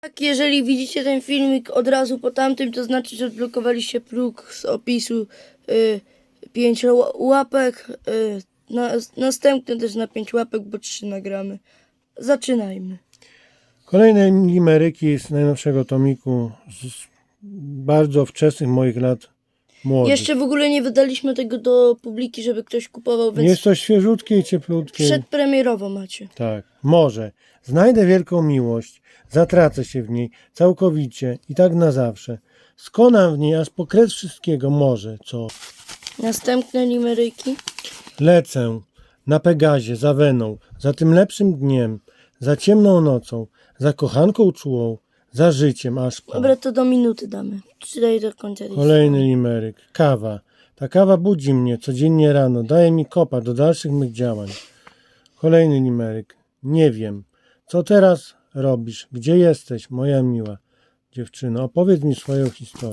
Tak, jeżeli widzicie ten filmik od razu po tamtym, to znaczy, że odblokowaliście próg z opisu y, 5 łapek. Y, na, następny też na 5 łapek, bo 3 nagramy. Zaczynajmy. Kolejne limeryki z najnowszego tomiku z bardzo wczesnych moich lat młodych. Jeszcze w ogóle nie wydaliśmy tego do publiki, żeby ktoś kupował, więc Jest to świeżutkie i cieplutkie. przedpremierowo macie. Tak, może. Znajdę wielką miłość, zatracę się w niej całkowicie i tak na zawsze. Skonam w niej aż po kres wszystkiego może, co Następne limeryki. lecę na Pegazie za Weną, za tym lepszym dniem, za ciemną nocą, za kochanką czułą, za życiem aż po. Dobra, to do minuty damy. Czytaj do końca. Kolejny limeryk. Kawa. Ta kawa budzi mnie codziennie rano, daje mi kopa do dalszych mych działań. Kolejny limeryk. Nie wiem. Co teraz robisz? Gdzie jesteś, moja miła dziewczyno? Opowiedz mi swoją historię.